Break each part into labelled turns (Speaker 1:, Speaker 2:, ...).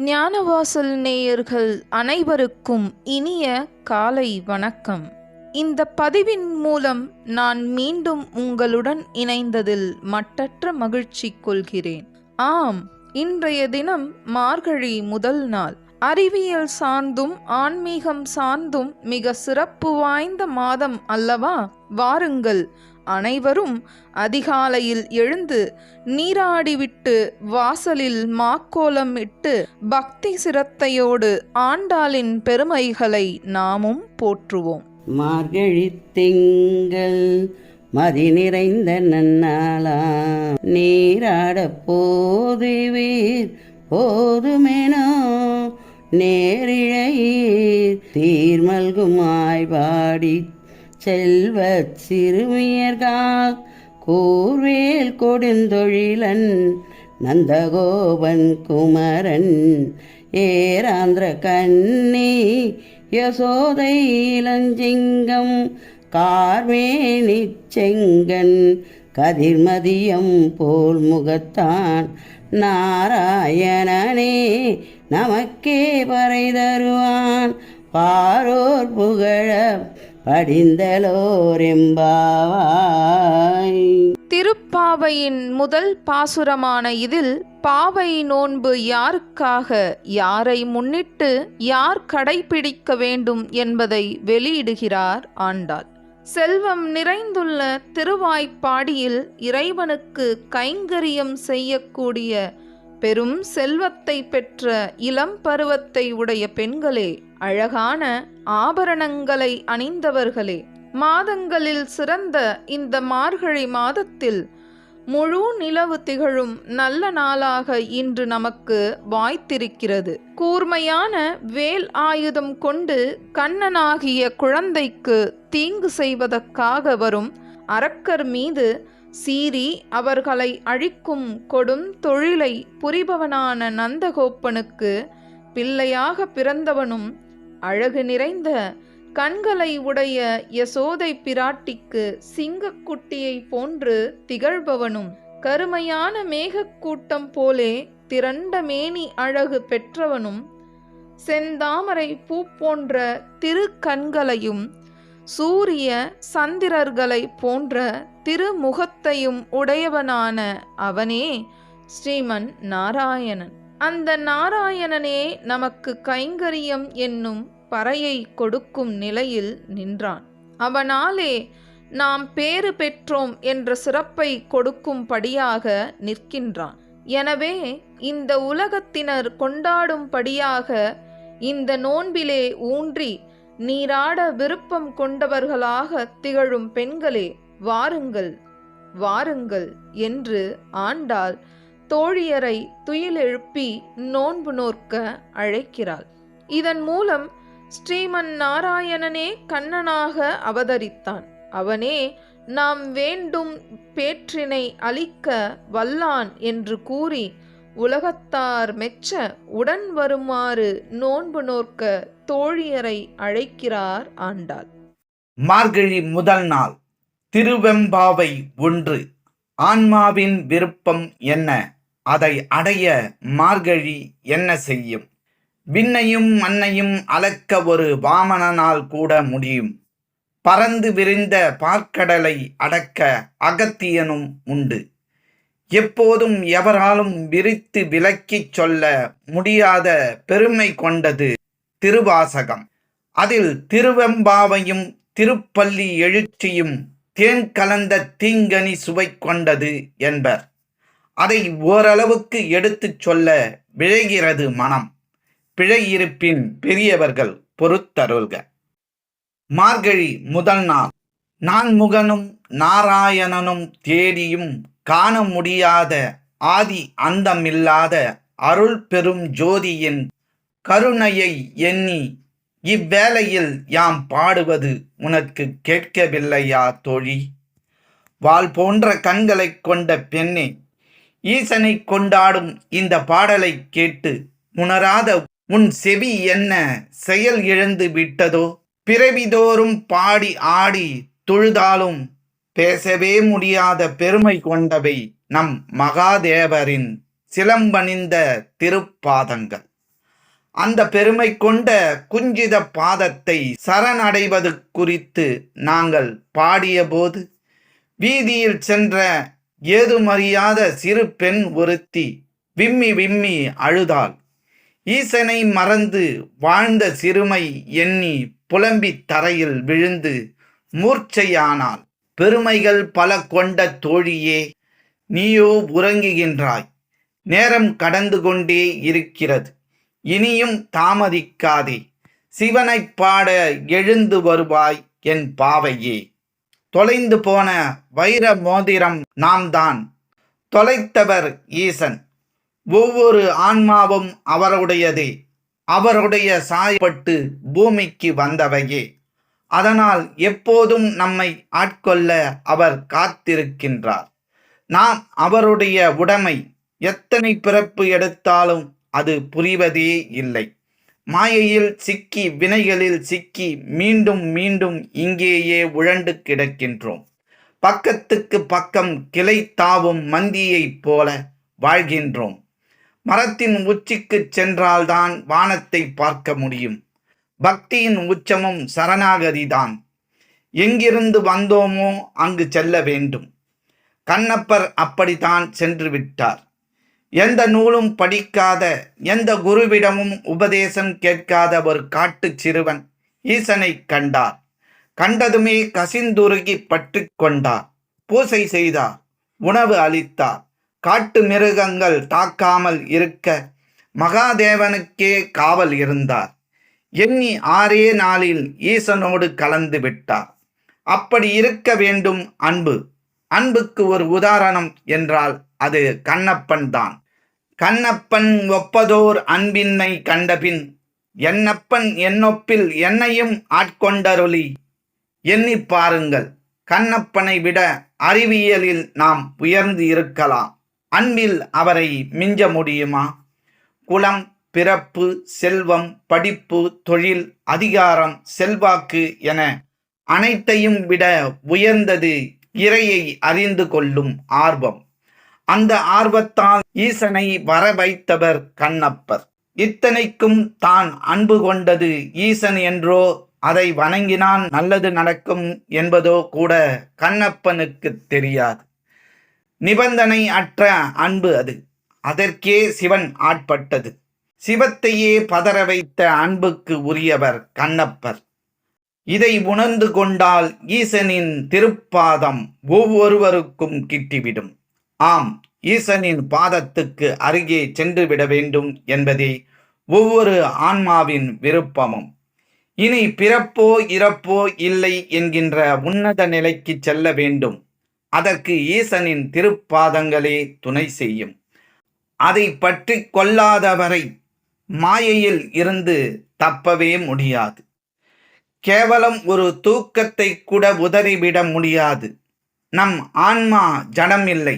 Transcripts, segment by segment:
Speaker 1: ஞானவாசல் நேயர்கள் அனைவருக்கும் இனிய காலை வணக்கம். இந்த பதிவின் மூலம் நான் மீண்டும் உங்களுடன் இணைந்ததில் மட்டற்ற மகிழ்ச்சி கொள்கிறேன். ஆம் இன்றைய தினம் மார்கழி முதல் நாள். அறிவியல் சார்ந்தும் ஆன்மீகம் சார்ந்தும் மிக சிறப்பு வாய்ந்த மாதம் அல்லவா? வாருங்கள் அனைவரும் அதிகாலையில் எழுந்து நீராடிவிட்டு வாசலில் மாக்கோலம் இட்டு பக்தி சிரத்தையோடு ஆண்டாளின் பெருமைகளை நாமும் போற்றுவோம்.
Speaker 2: மார்கழி திங்கள் மதி நிறைந்த நன்னாளா? நீராட போதுவீர் போதுமெனோ? நேரிழையீர் தீர்மல்குமாய் பாடி செல்வ சிறுமியர்கால் கூர்வேல் கொடுந்தொழிலன் நந்தகோபன் குமரன். ஏராந்திர கண்ணி யசோதை இளஞ்சிங்கம் கார்மேனி செங்கன் கதிர்மதியம் போல் முகத்தான் நாராயணனே நமக்கே பறை தருவான். பாரோர் புகழ படிந்தலோரெம்பாவாய்.
Speaker 1: திருப்பாவையின் முதல் பாசுரமான இதில் பாவை நோன்பு யாருக்காக யாரை முன்னிட்டு யார் கடைபிடிக்க வேண்டும் என்பதை வெளியிடுகிறார் ஆண்டாள். செல்வம் நிறைந்துள்ள திருவாய்ப்பாடியில் இறைவனுக்கு கைங்கரியம் செய்யக்கூடிய பெரும் செல்வத்தை பெற்ற இளம் பருவத்தை உடைய பெண்களே அழகான ஆபரணங்களை அணிந்தவர்களே மாதங்களில் சிறந்த இந்த மார்கழி மாதத்தில் முழு நிலவு திகழும் நல்ல நாளாக இன்று நமக்கு வாய்த்திருக்கிறது. கூர்மையான வேல் ஆயுதம் கொண்டு கண்ணனாகிய குழந்தைக்கு தீங்கு செய்வதற்காக வரும் அரக்கர் மீது சீறி அவர்களை அழிக்கும் கொடும் தொழிலை புரிபவனான நந்தகோப்பனுக்கு பிள்ளையாக பிறந்தவனும் அழகு நிறைந்த கண்களை உடைய யசோதை பிராட்டிக்கு சிங்கக்குட்டியை போன்று திகழ்பவனும் கருமையான மேகக்கூட்டம் போலே திரண்ட மேனி அழகு பெற்றவனும் செந்தாமரை பூ போன்ற திருக்கண்களையும் சூரிய சந்திரர்களை போன்ற திருமுகத்தையும் உடையவனான அவனே ஸ்ரீமன் நாராயணன். அந்த நாராயணனே நமக்கு கைங்கரியம் என்னும் பறையை கொடுக்கும் நிலையில் நின்றான். அவனாலே நாம் பேறு பெற்றோம் என்ற சிறப்பை கொடுக்கும்படியாக நிற்கின்றான். எனவே இந்த உலகத்தினர் கொண்டாடும்படியாக இந்த நோன்பிலே ஊன்றி நீராட விருப்பம் கொண்டவர்களாக திகழும் பெண்களே வாருங்கள் வாருங்கள் என்று ஆண்டாள் தோழியரை துயிலெழுப்பி நோன்பு நோர்க்க அழைக்கிறாள். இதன் மூலம் ஸ்ரீமன் நாராயணனே கண்ணனாக அவதரித்தான். அவனே நாம் வேண்டும் பேற்றினை அளிக்க வல்லான் என்று கூறி உலகத்தார் மெச்ச உடன் வருமாறு நோன்பு நோர்க்க தோழியரை அழைக்கிறார் ஆண்டாள்.
Speaker 3: மார்கழி முதல் நாள் திருவெம்பாவை ஒன்று ஆன்மாவின் விருப்பம் என்ன? அதை அடைய மார்கழி என்ன செய்யும்? விண்ணையும் மண்ணையும் அளக்க ஒரு வாமனனால் கூட முடியும். பறந்து விரிந்த பார்க்கடலை அடக்க அகத்தியனும் உண்டு. எப்போதும் எவராலும் விரித்து விலக்கிச் சொல்ல முடியாத பெருமை கொண்டது திருவாசகம். அதில் திருவெம்பாவையும் திருப்பள்ளி எழுச்சியும் தேன் கலந்த தீங்கனி சுவை கொண்டது என்பர். அதை ஓரளவுக்கு எடுத்துச் சொல்ல விழைகிறது மனம். பிழை இருப்பின் பெரியவர்கள் பொறுத்தருள்க. மார்கழி முதல் நாள். நான்முகனும் நாராயணனும் தேடியும் காண முடியாத ஆதி அந்தமில்லாத அருள் பெரும் ஜோதியின் கருணையை எண்ணி இவ்வேளையில் யாம் பாடுவது உனக்கு கேட்கவில்லையா தோழி? வாள் போன்ற கண்களைக் கொண்ட பெண்ணே ஈசனை கொண்டாடும் இந்த பாடலை கேட்டு உணராத உன் செவி என்ன செயல் இழந்து விட்டதோ? பிறவிதோறும் பாடி ஆடி தொழுதாலும் பேசவே முடியாத பெருமை கொண்டவை நம் மகாதேவரின் சிலம்பணிந்த திருப்பாதங்கள். அந்த பெருமை கொண்ட குஞ்சித பாதத்தை சரணடைவது குறித்து நாங்கள் பாடியபோது வீதியில் சென்ற ஏதுமறியாத சிறு பெண் ஒருத்தி விம்மி விம்மி அழுதாள். ஈசனை மறந்து வாழ்ந்த சிறுமை எண்ணி புலம்பி தரையில் விழுந்து மூர்ச்சையானாள். பெருமைகள் பல கொண்ட தோழியே நீயோ உறங்குகின்றாய். நேரம் கடந்து கொண்டே இருக்கிறது. இனியும் தாமதிக்காதே. சிவனைப் பாட எழுந்து வருவாய் என் பாவையே. தொலைந்து போன வைர மோதிரம் நாம் தான் தொலைத்தவர் ஈசன். ஒவ்வொரு ஆன்மாவும் அவருடையதே. அவருடைய சாயப்பட்டு பூமிக்கு வந்தவையே. அதனால் எப்போதும் நம்மை ஆட்கொள்ள அவர் காத்திருக்கின்றார். நாம் அவருடைய உடைமை எத்தனை பிறப்பு எடுத்தாலும் அது புரிவதே இல்லை. மாயையில் சிக்கி வினைகளில் சிக்கி மீண்டும் மீண்டும் இங்கேயே உழண்டு கிடக்கின்றோம். பக்கத்துக்கு பக்கம் கிளை தாவும் மந்தியைப் போல வாழ்கின்றோம். மரத்தின் உச்சிக்கு சென்றால்தான் வானத்தை பார்க்க முடியும். பக்தியின் உச்சமும் சரணாகதிதான். எங்கிருந்து வந்தோமோ அங்கு செல்ல வேண்டும். கண்ணப்பர் அப்படித்தான் சென்று விட்டார். எந்த நூலும் படிக்காத எந்த குருவிடமும் உபதேசம் கேட்காத ஒரு காட்டுச் சிறுவன் ஈசனை கண்டார். கண்டதுமே கசிந்துருகி பற்று கொண்டார். பூசை செய்தார் உணவு அளித்தார். காட்டு மிருகங்கள் தாக்காமல் இருக்க மகாதேவனுக்கே காவல் இருந்தார். எண்ணி ஆறே நாளில் ஈசனோடு கலந்து விட்டார். அப்படி இருக்க வேண்டும் அன்பு. அன்புக்கு ஒரு உதாரணம் என்றால் அது கண்ணப்பன் தான். கண்ணப்பன் ஒப்பதோர் அன்பின்மை கண்டபின் என்னப்பன் என்னொப்பில் என்னையும் ஆட்கொண்டருளி. எண்ணி பாருங்கள் கண்ணப்பனை விட அறிவியலில் நாம் உயர்ந்து இருக்கலாம். அன்பில் அவரை மிஞ்ச முடியுமா? குலம் பிறப்பு செல்வம் படிப்பு தொழில் அதிகாரம் செல்வாக்கு என அனைத்தையும் விட உயர்ந்தது இறையை அறிந்து கொள்ளும் ஆர்வம். அந்த ஆர்வத்தால் ஈசனை வர வைத்தவர் கண்ணப்பர். இத்தனைக்கும் தான் அன்பு கொண்டது ஈசன் என்றோ அதை வணங்கினால் நல்லது நடக்கும் என்பதோ கூட கண்ணப்பனுக்கு தெரியாது. நிபந்தனை அற்ற அன்பு அது. அதற்கே சிவன் ஆட்பட்டது. சிவத்தையே பதற வைத்த அன்புக்கு உரியவர் கண்ணப்பர். இதை உணர்ந்து கொண்டால் ஈசனின் திருப்பாதம் ஒவ்வொருவருக்கும் கிட்டிவிடும். ஆம் ஈசனின் பாதத்துக்கு அருகே சென்று விட வேண்டும் என்பதே ஒவ்வொரு ஆன்மாவின் விருப்பமும். இனி பிறப்போ இறப்போ இல்லை என்கின்ற உன்னத நிலைக்கு செல்ல வேண்டும். அதற்கு ஈசனின் திருப்பாதங்களே துணை செய்யும். அதை பற்றி கொள்ளாதவரை மாயையில் இருந்து தப்பவே முடியாது. கேவலம் ஒரு தூக்கத்தை கூட உதறிவிட முடியாது. நம் ஆன்மா ஜடம் இல்லை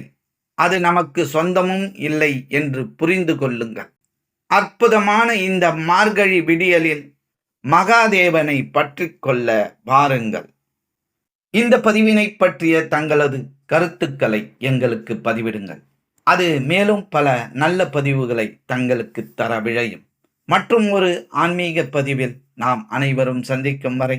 Speaker 3: அது நமக்கு சொந்தமும் இல்லை என்று புரிந்து கொள்ளுங்கள். அற்புதமான இந்த மார்கழி விடியலில் மகாதேவனை பற்றி கொள்ள வாருங்கள். இந்த பதிவினை பற்றிய தங்களது கருத்துக்களை எங்களுக்கு பதிவிடுங்கள். அது மேலும் பல நல்ல பதிவுகளை தங்களுக்கு தர விழையும். மற்றும் ஒரு ஆன்மீக பதிவில் நாம் அனைவரும் சந்திக்கும் வரை